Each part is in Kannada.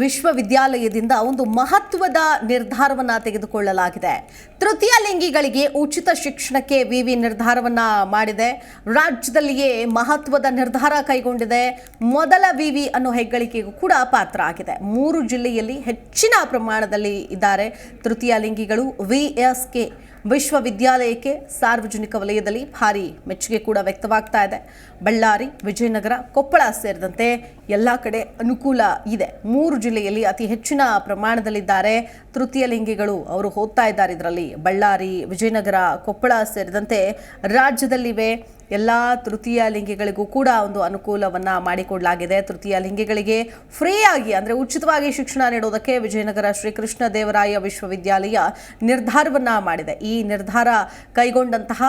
ವಿಶ್ವವಿದ್ಯಾಲಯದಿಂದ ಒಂದು ಮಹತ್ವದ ನಿರ್ಧಾರವನ್ನು ತೆಗೆದುಕೊಳ್ಳಲಾಗಿದೆ. ತೃತೀಯ ಲಿಂಗಿಗಳಿಗೆ ಉಚಿತ ಶಿಕ್ಷಣಕ್ಕೆ ವಿವಿ ನಿರ್ಧಾರವನ್ನು ಮಾಡಿದೆ. ರಾಜ್ಯದಲ್ಲಿಯೇ ಮಹತ್ವದ ನಿರ್ಧಾರ ಕೈಗೊಂಡಿದೆ. ಮೊದಲ ವಿವಿ ಅನ್ನೋ ಹೆಗ್ಗಳಿಕೆಗೂ ಕೂಡ ಪಾತ್ರ ಆಗಿದೆ. ಮೂರು ಜಿಲ್ಲೆಯಲ್ಲಿ ಹೆಚ್ಚಿನ ಪ್ರಮಾಣದಲ್ಲಿ ಇದ್ದಾರೆ. ತೃತೀಯ ಲಿಂಗಿಗಳು ವಿಎಸ್ಕೆ ವಿಶ್ವವಿದ್ಯಾಲಯಕ್ಕೆ ಸಾರ್ವಜನಿಕ ವಲಯದಲ್ಲಿ ಭಾರಿ ಮೆಚ್ಚುಗೆ ಕೂಡ ವ್ಯಕ್ತವಾಗ್ತಾ ಇದೆ. ಬಳ್ಳಾರಿ, ವಿಜಯನಗರ, ಕೊಪ್ಪಳ ಸೇರಿದಂತೆ ಎಲ್ಲ ಕಡೆ ಅನುಕೂಲ ಇದೆ. ಮೂರು ಜಿಲ್ಲೆಯಲ್ಲಿ ಅತಿ ಹೆಚ್ಚಿನ ಪ್ರಮಾಣದಲ್ಲಿದ್ದಾರೆ ತೃತೀಯ ಲಿಂಗಿಗಳು. ಅವರು ಓದ್ತಾ ಇದ್ದಾರೆ ಇದರಲ್ಲಿ. ಬಳ್ಳಾರಿ, ವಿಜಯನಗರ, ಕೊಪ್ಪಳ ಸೇರಿದಂತೆ ರಾಜ್ಯದಲ್ಲಿವೆ. ಎಲ್ಲ ತೃತೀಯ ಲಿಂಗಿಗಳಿಗೂ ಕೂಡ ಒಂದು ಅನುಕೂಲವನ್ನು ಮಾಡಿಕೊಡಲಾಗಿದೆ. ತೃತೀಯ ಲಿಂಗಿಗಳಿಗೆ ಫ್ರೀಯಾಗಿ ಅಂದರೆ ಉಚಿತವಾಗಿ ಶಿಕ್ಷಣ ನೀಡೋದಕ್ಕೆ ವಿಜಯನಗರ ಶ್ರೀಕೃಷ್ಣ ದೇವರಾಯ ವಿಶ್ವವಿದ್ಯಾಲಯ ನಿರ್ಧಾರವನ್ನು ಮಾಡಿದೆ. ಈ ನಿರ್ಧಾರ ಕೈಗೊಂಡಂತಹ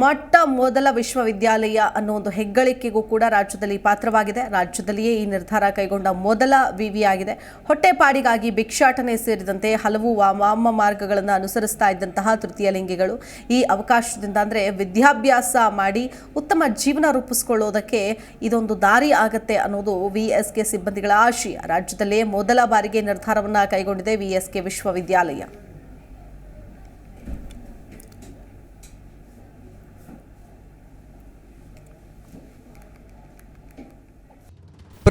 ಮೊಟ್ಟ ಮೊದಲ ವಿಶ್ವವಿದ್ಯಾಲಯ ಅನ್ನೋ ಒಂದು ಹೆಗ್ಗಳಿಕೆಗೂ ಕೂಡ ರಾಜ್ಯದಲ್ಲಿ ಪಾತ್ರವಾಗಿದೆ. ರಾಜ್ಯದಲ್ಲಿಯೇ ಈ ನಿರ್ಧಾರ ಕೈಗೊಂಡ ಮೊದಲ ವಿವಿ ಆಗಿದೆ. ಹೊಟ್ಟೆಪಾಡಿಗಾಗಿ ಭಿಕ್ಷಾಟನೆ ಸೇರಿದಂತೆ ಹಲವು ವಾಮ ಮಾರ್ಗಗಳನ್ನು ಅನುಸರಿಸ್ತಾ ಇದ್ದಂತಹ ತೃತೀಯ ಲಿಂಗಿಗಳು ಈ ಅವಕಾಶದಿಂದ ಅಂದರೆ ವಿದ್ಯಾಭ್ಯಾಸ ಮಾಡಿ ಉತ್ತಮ ಜೀವನ ರೂಪಿಸ್ಕೊಳ್ಳೋದಕ್ಕೆ ಇದೊಂದು ದಾರಿ ಆಗತ್ತೆ ಅನ್ನೋದು ವಿ ಎಸ್ ಕೆ ಸಿಬ್ಬಂದಿಗಳ ಆಶಯ. ರಾಜ್ಯದಲ್ಲೇ ಮೊದಲ ಬಾರಿಗೆ ನಿರ್ಧಾರವನ್ನು ಕೈಗೊಂಡಿದೆ ವಿ ಎಸ್ ಕೆ ವಿಶ್ವವಿದ್ಯಾಲಯ.